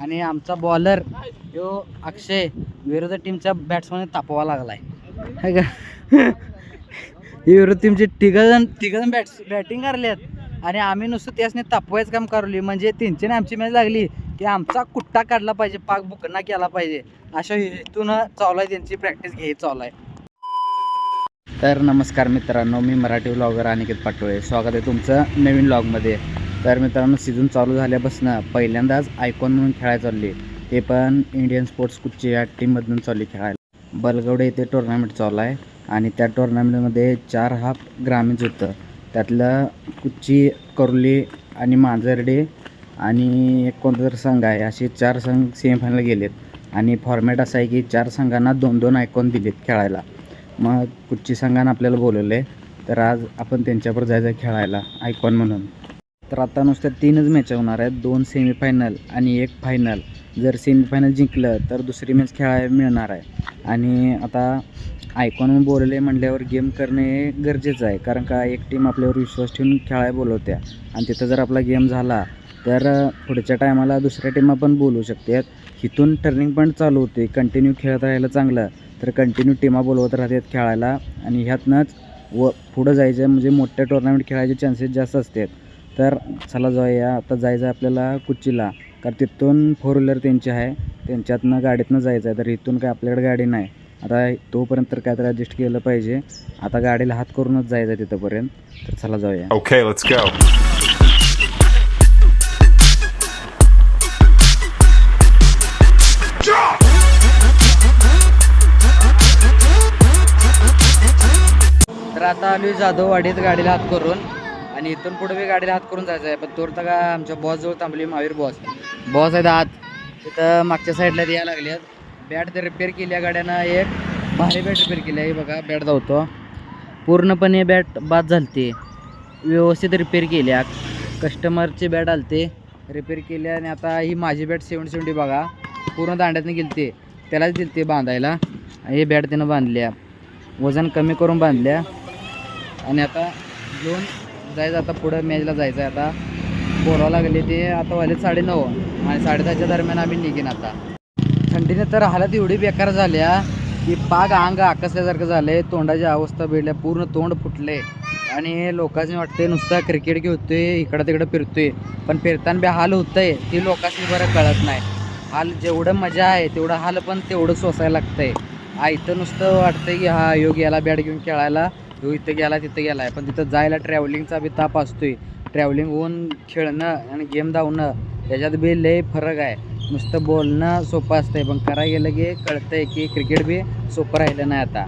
आणि आमचा बॉलर जो अक्षय विरोधी टीमच्या बॅट्समॅन तापवा लागलाय. हाय का? ही विरोधी टीमची तिघजण तिघजण बॅट्स बॅटिंग करल्यात आणि आम्ही नुसतं त्यासने तापवायचं काम करवली म्हणजे त्यांची आमची मॅच लागली की आमचा कुट्टा काढला पाहिजे पाक बुकना केला पाहिजे. अशा हेतून चालू आहे त्यांची प्रॅक्टिस घ्यायची चालू आहे तर नमस्कार मित्रांनो मी मराठी ब्लॉगर अनिकेत पाटोळे. स्वागत आहे तुमचं नवीन ब्लॉगमध्ये तर मित्रांनो सीझन चालू झाल्यापासून पहिल्यांदाच आयकॉन म्हणून खेळायला चालले ते पण इंडियन स्पोर्ट्स कुच्ची या टीममधून चालली खेळायला. बलगवडे येथे टुर्नामेंट चालू आहे आणि त्या टुर्नामेंटमध्ये चार हाफ ग्रामीण होतं. त्यातलं कुच्ची करुली आणि मांजर्डे आणि एक कोणता तरी संघ आहे. असे चार संघ सेमीफायनल गेलेत. आणि फॉर्मॅट असा आहे की चार संघांना दोन दोन आयकॉन दिलेत खेळायला. मग कुच्ची संघानं आपल्याला बोलवलं आहे तर आज आपण त्यांच्यावर जायचं खेळायला आयकॉन म्हणून. तर आता नुसत्या तीनच मॅच होणार आहेत. दोन सेमीफायनल आणि एक फायनल जर सेमीफायनल जिंकलं तर दुसरी मॅच खेळायला मिळणार आहे. आणि आता आयकॉन बोलले म्हणल्यावर गेम करणे गरजेचं आहे. कारण का एक टीम आपल्यावर विश्वास ठेवून खेळायला बोलवत्या. आणि तिथं जर आपला गेम झाला तर पुढच्या टायमाला दुसऱ्या टीम पण बोलू शकते इथून टर्निंग पॉईंट चालू होते कंटिन्यू खेळत राहायला चांगलं. तर कंटिन्यू टीमा बोलवत राहतात खेळायला. आणि ह्यातनंच व पुढं जायचं म्हणजे मोठ्या टुर्नामेंट खेळायचे चान्सेस जास्त असतात. तर चला जाऊया. आता जायचं आहे आपल्याला कुच्चीला कारण तिथून फोर व्हीलर त्यांची आहे. त्यांच्यातनं गाडीतनं जायचं आहे तर इथून काय आपल्याकडे गाडी नाही. आता तोपर्यंत तर काय तर ॲडजस्ट केलं पाहिजे. आता गाडीला हात करूनच जायचं आहे तिथंपर्यंत. तर चला जाऊया. Okay, let's go. तर आता आलो जाधववाडीत गाडीला हात करून. आणि इथून पुढे मी गाडीला हात करून जायचं आहे पण तोरता का आमच्या बॉसजवळ थांबली महावीर बॉस बॉस आहेत आत. तिथं मागच्या साईडला यायला लागल्यात. बॅट तर रिपेअर केली गाड्यानं. एक भारी बॅट रिपेअर केली आहे. बघा बॅट धावतो. पूर्णपणे बॅट बाद झालते. व्यवस्थित रिपेअर केल्या. कस्टमरची बॅट आलते. रिपेअर केली आणि आता ही माझी बॅट सेवन सेवन्टी बघा. पूर्ण दांड्यातनं गेलते. त्यालाच दिलते बांधायला. हे बॅट त्यानं बांधल्या. वजन कमी करून बांधल्या. आणि आता दोन जायचं आता पुढं मॅचला जायचं आहे आता. बोलावं लागले ते आता वाले साडेनऊ. आणि साडेदहाच्या दरम्यान आम्ही निघेन आता. थंडीने तर हालत एवढी बेकार झाल्या की पाग अंग आकसल्यासारखं झालंय. तोंडाची अवस्था बिडल्या पूर्ण तोंड फुटले. आणि लोकांनी वाटते नुसता क्रिकेट घेतोय इकडं तिकडं फिरतोय. पण फिरताना बी हाल होतंय ती लोकांनी बरं कळत नाही. हाल जेवढं मजा आहे तेवढं हाल पण तेवढं सोसायला लागतंय. आ इथं नुसतं वाटतंय की हा योग याला बॅट घेऊन खेळायला. तो इथं गेला तिथं गेला आहे पण तिथं जायला ट्रॅव्हलिंगचा बी ताप असतोय. ट्रॅव्हलिंग होऊन खेळणं आणि गेम धावणं याच्यात बी लय फरक आहे. नुसतं बोलणं सोपं असतंय पण करायला गेलं की कळतंय की क्रिकेट बी सोपं राहिलं नाही आता.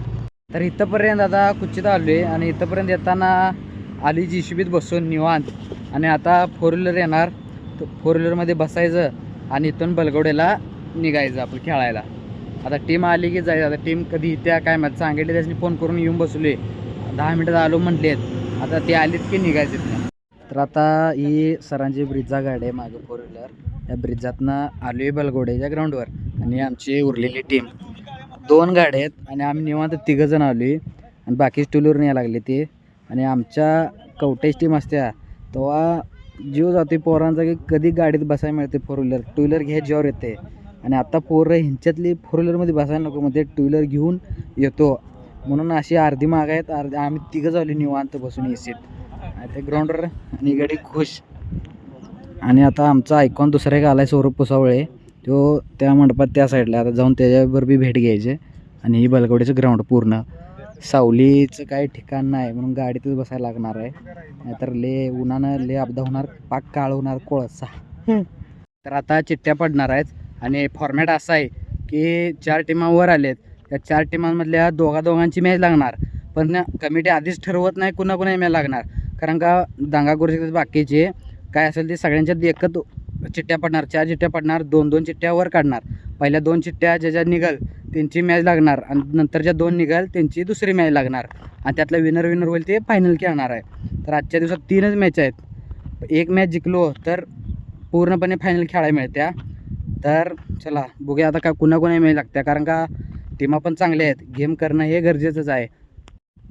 तर इथंपर्यंत आता कुचित आलो आहे आणि इथंपर्यंत येताना आली जी शिबीत बसून निवांत. आणि आता फोर व्हीलर येणार. फोर व्हीलरमध्ये बसायचं आणि इथून बलगवड्याला निघायचं आपण खेळायला. आता टीम आली की जायचं. आता टीम कधी त्या काय माहिती? सांगितले त्याच्यानी फोन करून येऊन बसले दहा मिनटात आलो म्हटलेत. आता ते आलीत की निघायचे तर आता ही सरांची ब्रिजा गाडी आहे मागे फोर व्हीलर या ब्रिजातनं आलो आहे बलगोड्याच्या ग्राउंडवर आणि आमची उरलेली टीम दोन गाड्या आहेत आणि आम्ही निवांत तिघंजण आलो आहे आणि बाकी टू व्हीलर न्यायला लागले ते. आणि आमच्या कवटेज टीम असत्या तेव्हा जीव जाते पोरांचा की कधी गाडीत बसायला मिळते फोर व्हीलर टू व्हीलर घ्या जीवावर येते आणि आता पोरं ह्यांच्यातली फोर व्हीलरमध्ये बसायला नको म्हणजे टू व्हीलर घेऊन येतो. म्हणून अशी अर्धी माग आहेत. अर्धी आम्ही तिघं जाऊली निवांत बसून एसीत आणि ते ग्राउंडवर आणि गाडी खुश. आणि आता आमचा ऐकॉन दुसरा एक आला आहे सौरभ पुसावळे. तो त्या मंडपात त्या साईडला आता जाऊन त्याच्यावर बी भेट घ्यायचे. आणि ही बलगवडीचं ग्राउंड पूर्ण. सावलीचं काही ठिकाण नाही म्हणून गाडीतच बसायला लागणार आहे. नाहीतर ले उन्हानं ले अपदा होणार पाक काळ होणार कोळसा. तर आता चिठ्ठ्या पडणार आहेत. आणि फॉर्मॅट असा आहे की चार टीमा वर आलेत. या चार टीमांमधल्या दोघा दोघांची मॅच लागणार. पण कमिटी आधीच ठरवत नाही कुणा कुणा मॅच लागणार. कारण का दांगा करू शकतात बाकीचे काय असेल ते सगळ्यांच्यात एकच चिठ्ठ्या पडणार चार चिठ्ठ्या पडणार दोन दोन चिठ्ठ्या वर काढणार. पहिल्या दोन चिठ्ठ्या ज्या निघल त्यांची मॅच लागणार. आणि नंतरच्या दोन निघाल त्यांची दुसरी मॅच लागणार. आणि त्यातला विनर विनर होईल ते फायनल खेळणार आहे. तर आजच्या दिवसात तीनच मॅच आहेत. एक मॅच जिंकलो तर पूर्णपणे फायनल खेळायला मिळत्या. तर चला बघूया आता का कुणा कुणा मॅच लागत्या. कारण का टीमा पण चांगल्या आहेत. गेम करणं हे गरजेचंच आहे.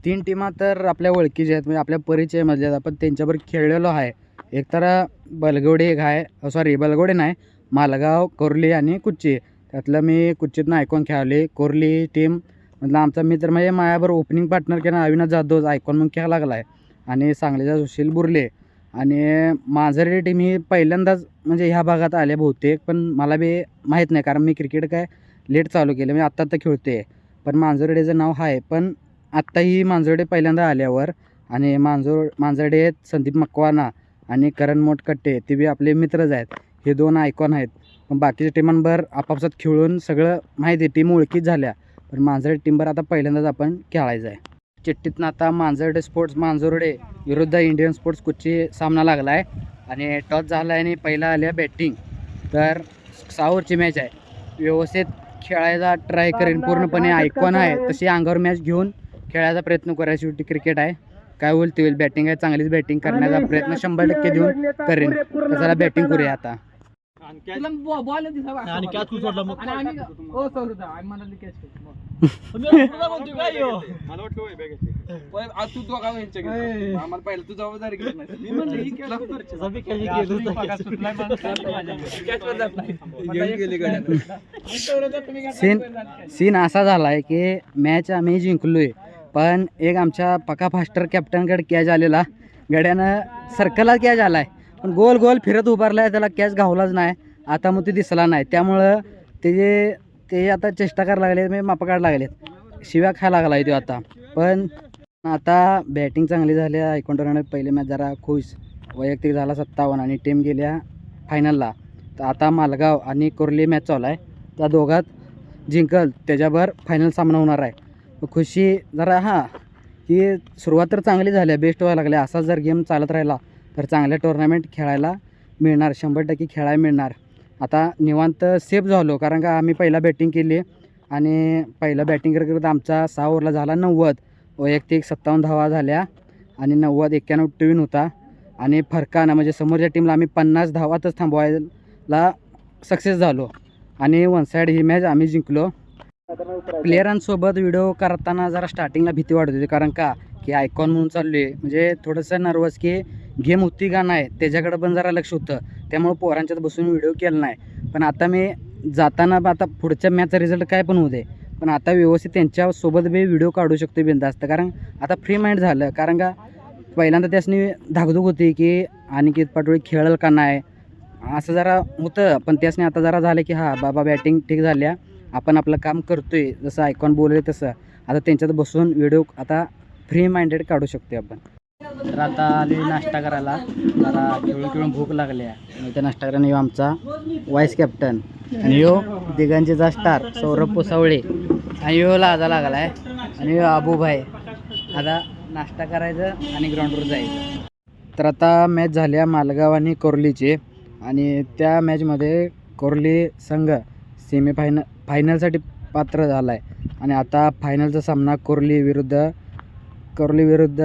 तीन टीमा तर आपल्या ओळखीच्या आहेत. म्हणजे आपल्या परिचयामधल्या आहेत. आपण त्यांच्यावर खेळलेलो आहे. एक तर बलगवडे एक आहे. सॉरी बलगोडे नाही. मालगाव कोरली आणि कुच्ची. त्यातलं मी कुच्चीतनं ऐकून खेळले कोरली टीम म्हटलं आमचा मित्र म्हणजे माझ्याबरोबर ओपनिंग पार्टनर केला. अविनाश जाधव आयकॉन मग खेळायला लागला आहे आणि सांगलीचा सुशील बुर्ले. आणि माझरी टीम ही पहिल्यांदाच म्हणजे ह्या भागात आले बहुतेक. पण मला बी माहीत नाही. कारण मी क्रिकेट काय लेट चालू केलं. मी आत्ता आत्ता खेळते पण मांजरडेचं नाव आहे पण आत्ताही मांजरडे पहिल्यांदा आल्यावर आणि मांजर मांजरडे संदीप मकवाना आणि करण मोटकट्टे ते बी आपले मित्रच आहेत. हे दोन आयकॉन आहेत. पण बाकीच्या टीमांवर आपापसात खेळून सगळं माहिती आहे. टीम ओळखीच झाल्या. पण मांजरडे टीमवर आता पहिल्यांदाच आपण खेळायचं आहे. चिठ्ठीतनं आता मांजरडे स्पोर्ट्स मांजरडे विरुद्ध इंडियन स्पोर्ट्स कुठची सामना लागला आहे आणि टॉस झाला आहे आणि पहिला आल्या बॅटिंग तर सहा ओव्हरची मॅच आहे. व्यवस्थित खेळायचा ट्राय करेन. पूर्णपणे आयकॉन आहे. तशी अंगावर मॅच घेऊन खेळायचा प्रयत्न करायची शेवटी क्रिकेट आहे. काय होईल ते होईल. बॅटिंग आहे. चांगलीच बॅटिंग करण्याचा प्रयत्न शंभर टक्के देऊन करेन. तर चला बॅटिंग करूया आता. बॉल catch तू आम्हाला तू जबाबदारी घेत नाही. सीन सीन असा झाला आहे की मॅच आम्ही जिंकलो आहे पण एक आमच्या पका फास्टर कॅप्टनकडे कॅच आलेला. गड्यानं सर्कलला कॅच आला आहे पण गोल गोल फिरत उभारला आहे त्याला कॅच घावलाच नाही. आता मग ते दिसला नाही. त्यामुळं ते जे ते आता चेष्टा करायला लागले म्हणजे मापा काढायला लागलेत. शिव्या खायला लागला आहे तो आता. पण आता बॅटिंग चांगली झाली ऐकून पहिले मॅच जरा खुश. वैयक्तिक झाला सत्तावन्न आणि टीम गेल्या फायनलला तर आता मालगाव आणि कोरली मॅच चालू आहे. त्या दोघात जिंकल त्याच्यावर फायनल सामना होणार आहे. खुशी जरा हां की सुरुवात तर चांगली झाली आहे. बेस्ट व्हायला लागली असा जर गेम चालत राहिला तर चांगल्या टुर्नामेंट खेळायला मिळणार. शंभर टक्के खेळायला मिळणार. आता निवांत सेफ झालो कारण का आम्ही पहिला बॅटिंग केली आणि पहिला बॅटिंग करत करत आमचा सहा ओव्हरला झाला नव्वद. वैयक्तिक सत्तावन्न धावा झाल्या आणि नव्वद एक्क्याण्णव ट्विन होता. आणि फरकानं म्हणजे समोरच्या टीमला आम्ही पन्नास धावातच थांबवायला सक्सेस झालो. आणि वन साईड ही मॅच आम्ही जिंकलो. प्लेयरांसोबत व्हिडिओ करताना जरा स्टार्टिंगला भीती वाटत होती कारण का की आयकॉन म्हणून चाललो आहे म्हणजे थोडंसं नर्वस की गेम होती का नाही त्याच्याकडं पण जरा लक्ष होतं. त्यामुळं पोरांच्यात बसून व्हिडिओ केला नाही. पण आता मी जाताना आता पुढच्या मॅचचा रिझल्ट काय पण होऊ दे. पण आता व्यवस्थित त्यांच्यासोबत मी व्हिडिओ काढू शकतो बिनधास्त कारण आता फ्री माइंड झालं. कारण का पहिल्यांदा त्यासनी धाकधूक होती की अनिकेत पाटोळी खेळल का नाही? असं जरा होतं. पण त्यासनी आता जरा झालं की हा बाबा बॅटिंग ठीक झाल्या. आपण आपलं काम करतोय. जसं आयकॉन बोलले तसं. आता त्यांच्यात बसून व्हिडिओ आता फ्री माइंडेड काढू शकतो आपण. तर आता आली नाश्ता करायला. जरा खेळून खेळून भूक लागली आहे. आणि त्या नाश्ता करायला येऊ आमचा वाईस कॅप्टन आणि यो दिगंजीचा स्टार सौरभ पुसावळे. आणि यो लाजा लागला आहे आणि यो आबूभाई. आता नाश्ता करायचं आणि ग्राउंडवर जायचं. तर आता मॅच झाल्या मालगाव आणि कोरलीची. आणि त्या मॅचमध्ये कोरली संघ सेमीफायनल फायनलसाठी पात्र झाला आहे आणि आता फायनलचा सामना कोरली विरुद्ध कोरली विरुद्ध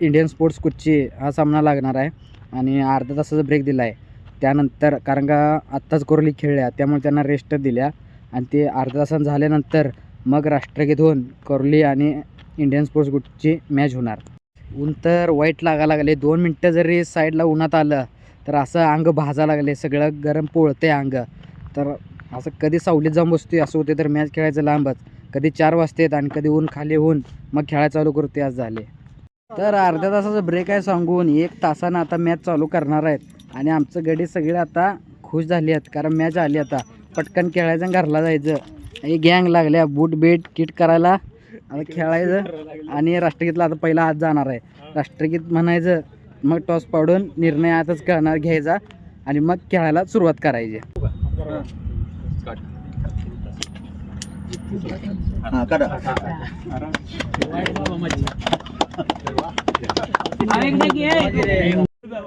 इंडियन स्पोर्ट्स कुच्ची हा सामना लागणार आहे. आणि अर्धा तासाचा ब्रेक दिला आहे त्यानंतर कारण का आत्ताच कोरली खेळल्या त्यामुळे त्यांना रेस्ट दिल्या. आणि ते अर्धा तासानं झाल्यानंतर मग राष्ट्रगीत होऊन कोरली आणि इंडियन स्पोर्ट्स गुटची मॅच होणार. ऊन तर वाईट लागायला लागले. दोन मिनटं जरी साईडला उन्हात आलं तर असं अंग भाजा लागले. सगळं गरम पोळते अंग. तर असं कधी सावलीत जाऊन बसते असं होते तर मॅच खेळायचं लांबच. कधी चार वाजतेत आणि कधी ऊन खाली होऊन मग खेळायला चालू करते आज झाले तर अर्ध्या तासाचा ब्रेक आहे सांगून एक तासानं आता मॅच चालू करणार आहेत. आणि आमचं गडी सगळे आता खुश झाली आहेत कारण मॅच आली आता. पटकन खेळायचं आणि घरला जायचं. हे गँग लागल्या बूट बेट किट करायला. आता खेळायचं आणि राष्ट्रगीतला आता पहिला हात जाणार आहे. राष्ट्रगीत म्हणायचं मग टॉस पाडून निर्णय आताच करणार घ्यायचा आणि मग खेळायला सुरुवात करायची.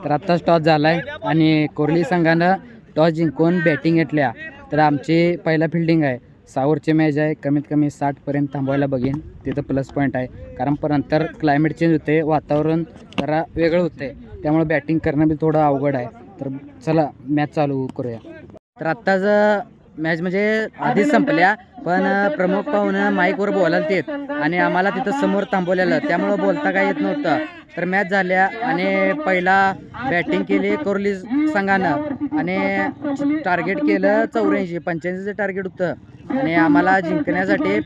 तर आत्ताच टॉस झाला आहे आणि कोरली संघानं टॉस जिंकून बॅटिंग घेतल्या. तर आमची पहिला फिल्डिंग आहे. सावरची मॅच आहे. कमीत कमी साठपर्यंत थांबवायला बघेन. तिथं प्लस पॉईंट आहे. कारण पण नंतर क्लायमेट चेंज होते. वातावरण जरा वेगळं होते त्यामुळे बॅटिंग करणं बी थोडं अवघड आहे. तर चला मॅच चालू करूया. तर आत्ताच मॅच म्हणजे आधीच संपल्या पण प्रमुख पाहुणं माईकवर बोलायला तेत आणि आम्हाला तिथं समोर थांबवलेलं. त्यामुळं बोलता काय येत नव्हतं. तर मॅच झाल्या आणि पहिला बॅटिंग केली कोरली संघानं. आणि टार्गेट केलं चौऱ्याऐंशी पंच्याऐंशीचं टार्गेट होतं. आणि आम्हाला जिंकण्यासाठी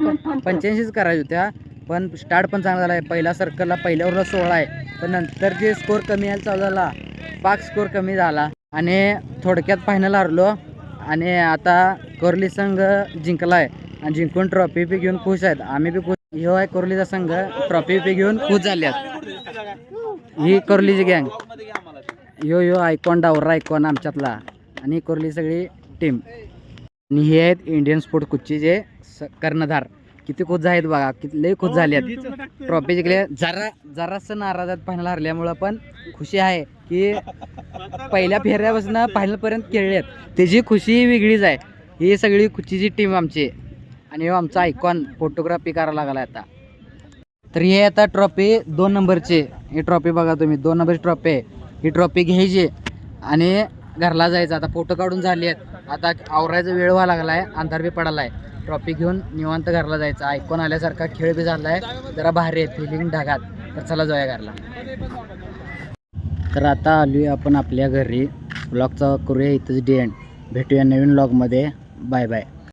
पंच्याऐंशीच करायच्या होत्या. पण स्टार्ट पण चांगला झाला आहे पहिला सर्कलला पहिल्या ओव्हरला सोळा आहे. पण नंतर जे स्कोर कमी यायला चालू झाला पाच स्कोर कमी झाला. आणि थोडक्यात फायनल हरलो. आणि आता कोरली संघ जिंकला आहे आणि जिंकून ट्रॉफी बी घेऊन खुश आहेत. आम्ही बी खुश. ह्यो आहे कोरलीचा संघ. ट्रॉफी बी घेऊन खुश झाल्यात ही कोरलीची गँग यो यो आयकॉन डावरा आयकॉन आमच्यातला. आणि कोरली सगळी टीम आणि हे आहेत इंडियन स्पोर्ट कुच्चीचे स कर्णधार. किती खुश आहेत बघा किती लई खुश झाले आहेत. ट्रॉफी जिंकले. जरा जरासं नाराज आहेत फायनल हरल्यामुळं पण खुशी आहे की पहिल्या फेऱ्यापासून फायनलपर्यंत खेळले आहेत त्याची खुशी वेगळीच आहे. ही सगळी खुशीची टीम आमची. आणि आमचा आयकॉन फोटोग्राफी करायला लागला आता. तर हे आता ट्रॉफी दोन नंबरची ही ट्रॉफी बघा तुम्ही. दोन नंबरची ट्रॉफी आहे. ही ट्रॉफी घ्यायची. आणि घरला जायचं. आता फोटो काढून झाले आहेत. आता आवरायचा वेळ व्हायला लागला आहे अंधार बी पडायला आहे ट्रॉफी घेऊन निवांत घरला जायचं. ऐकून आल्यासारखा खेळ बी झाला आहे जरा भारी आहे फिलिंग ढगात. तर चला जाऊया घरला. तर आता आलोय आपण आपल्या घरी. ब्लॉगचा करूया इथंच डी एंड भेटूया नवीन ब्लॉगमध्ये बाय बाय